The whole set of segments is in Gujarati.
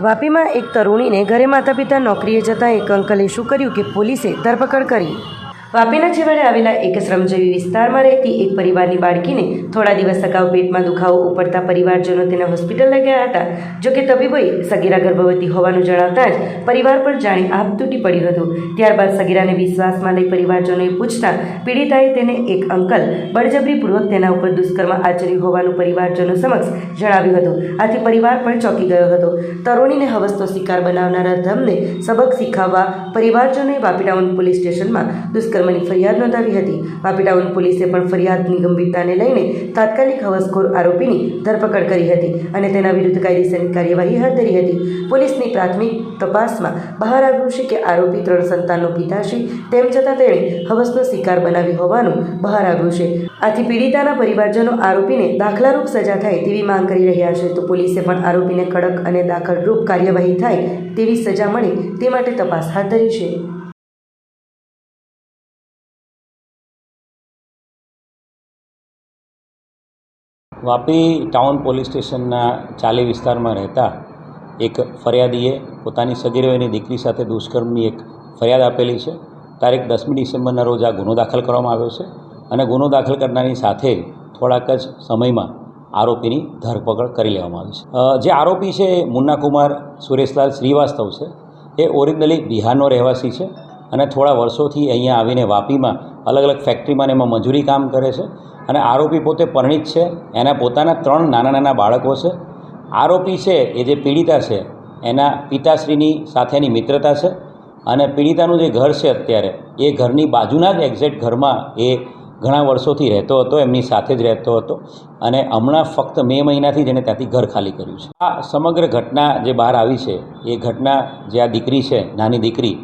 વાપીમાં એક તરુણીને ઘરે માતા પિતા નોકરીએ જતાં એક અંકલે શું કર્યું કે પોલીસે ધરપકડ કરી. વાપીના છેવાડે આવેલા એક શ્રમજીવી વિસ્તારમાં રહેતી એક પરિવારની બાળકીને થોડા દિવસ અગાઉ પેટમાં દુખાવો ઉપડતા પરિવારજનો તેને હોસ્પિટલ લઈ ગયા હતા. જોકે તબીબોએ સગીરા ગર્ભવતી હોવાનું જણાવતા જ પરિવાર પર જાણે આપ તૂટી પડ્યું હતું. ત્યારબાદ સગીરાને વિશ્વાસમાં લઈ પરિવારજનોએ પૂછતા પીડિતાએ તેને એક અંકલ બળજબરીપૂર્વક તેના ઉપર દુષ્કર્મ આચર્યું હોવાનું પરિવારજનો સમક્ષ જણાવ્યું હતું. આથી પરિવાર પણ ચોંકી ગયો હતો. તરુણીને હવસનો શિકાર બનાવનારા ધમને સબક શીખવવા પરિવારજનોએ વાપીડાઉન પોલીસ સ્ટેશનમાં દુષ્કર્મની ફરિયાદ નોંધાવી હતી. વાપીટાઉન પોલીસે પણ ફરિયાદની ગંભીરતાને લઈને તાત્કાલિક હવસખોર આરોપીની ધરપકડ કરી હતી અને તેના વિરુદ્ધ કાયદેસરની કાર્યવાહી હાથ ધરી હતી. પોલીસની પ્રાથમિક તપાસમાં બહાર આવ્યું છે કે આરોપી ત્રણ સંતાનનો પિતા છે તેમ છતાં તેણે હવસનો શિકાર બનાવી હોવાનું બહાર આવ્યું છે. આથી પીડિતાના પરિવારજનો આરોપીને દાખલારૂપ સજા થાય તેવી માંગ કરી રહ્યા છે તો પોલીસે પણ આરોપીને કડક અને દાખલરૂપ કાર્યવાહી થાય તેવી સજા મળે તે માટે તપાસ હાથ ધરી છે. વાપી ટાઉન પોલીસ સ્ટેશનના ચાલી વિસ્તારમાં રહેતા એક ફરિયાદીએ પોતાની સગીરોની દીકરી સાથે દુષ્કર્મની એક ફરિયાદ આપેલી છે. તારીખ દસમી ડિસેમ્બરના રોજ આ ગુનો દાખલ કરવામાં આવ્યો છે અને ગુનો દાખલ કરનારની સાથે થોડાક જ સમયમાં આરોપીની ધરપકડ કરી લેવામાં આવી છે. જે આરોપી છે મુન્નાકુમાર સુરેશલાલ શ્રીવાસ્તવ છે. એ ઓરિજિનલી બિહારનો રહેવાસી છે અને થોડા વર્ષોથી અહીંયા આવીને વાપીમાં અલગ અલગ ફેક્ટરીમાં એમાં મજૂરી કામ કરે છે. અને આરોપી પોતે પરણિત છે. એના પોતાના ત્રણ નાના નાના બાળકો છે. આરોપી છે એ જે પીડિતા છે, એના પિતાશ્રીની સાથેની મિત્રતા છે. અને પીડિતાનું જે ઘર છે અત્યારે, એ ઘરની બાજુના જ એક્ઝેક્ટ ઘરમાં એ ઘણા વર્ષોથી રહેતો હતો, એમની સાથે જ રહેતો હતો. અને હમણાં ફક્ત મે મહિનાથી જ એને ત્યાંથી ઘર ખાલી કર્યું છે. આ સમગ્ર ઘટના જે બહાર આવી છે, એ ઘટના જે આ દીકરી છે, નાની દીકરી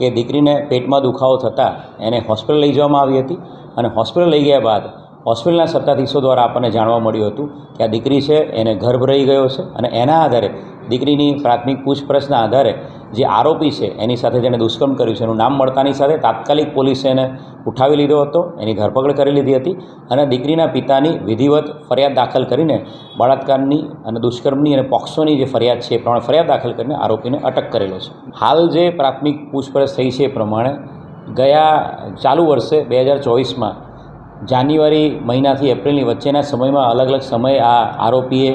એ દીકરીને પેટમાં દુખાવો થતાં એને હોસ્પિટલ લઈ જવામાં આવી હતી અને હોસ્પિટલ લઈ ગયા બાદ હોસ્પિટલના સત્તાધીશો દ્વારા આપણને જાણવા મળ્યું હતું કે આ દીકરી છે, એને ગર્ભ રહી ગયો છે અને એના આધારે દીકરીની પ્રાથમિક પૂછપરછના આધારે જે આરોપી છે, એની સાથે જેણે દુષ્કર્મ કર્યું છે, એનું નામ મળતાની સાથે તાત્કાલિક પોલીસે એને ઉઠાવી લીધો હતો, એની ધરપકડ કરી લીધી હતી અને દીકરીના પિતાની વિધિવત ફરિયાદ દાખલ કરીને બળાત્કારની અને દુષ્કર્મની અને પોક્સોની જે ફરિયાદ છે, એ પ્રમાણે ફરિયાદ દાખલ કરીને આરોપીને અટક કરેલો છે. હાલ જે પ્રાથમિક પૂછપરછ થઈ છે એ પ્રમાણે ગયા ચાલુ વર્ષે બે હજાર ચોવીસમાં જાન્યુઆરી મહિનાથી એપ્રિલની વચ્ચેના સમયમાં અલગ અલગ સમયે આ આરોપીએ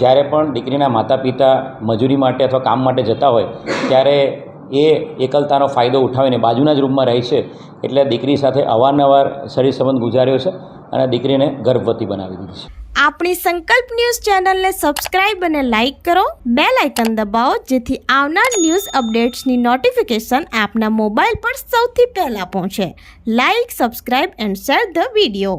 જ્યારે પણ દીકરીના માતા પિતા મજૂરી માટે અથવા કામ માટે જતા હોય, ત્યારે એ એકલતાનો ફાયદો ઉઠાવીને બાજુના જ રૂમમાં રહે છે. એટલે દીકરી સાથે અવારનવાર શરીર સંબંધ ગુજાર્યો છે અને દીકરીને ગર્ભવતી બનાવી દીધી છે. આપણી સંકલ્પ ન્યૂઝ ચેનલને સબસ્ક્રાઇબ અને લાઇક કરો. બે લાઇકન દબાવો, જેથી આવનાર ન્યૂઝ અપડેટ્સની નોટિફિકેશન આપના મોબાઈલ પર સૌથી પહેલાં પહોંચે. Like, subscribe and share the video.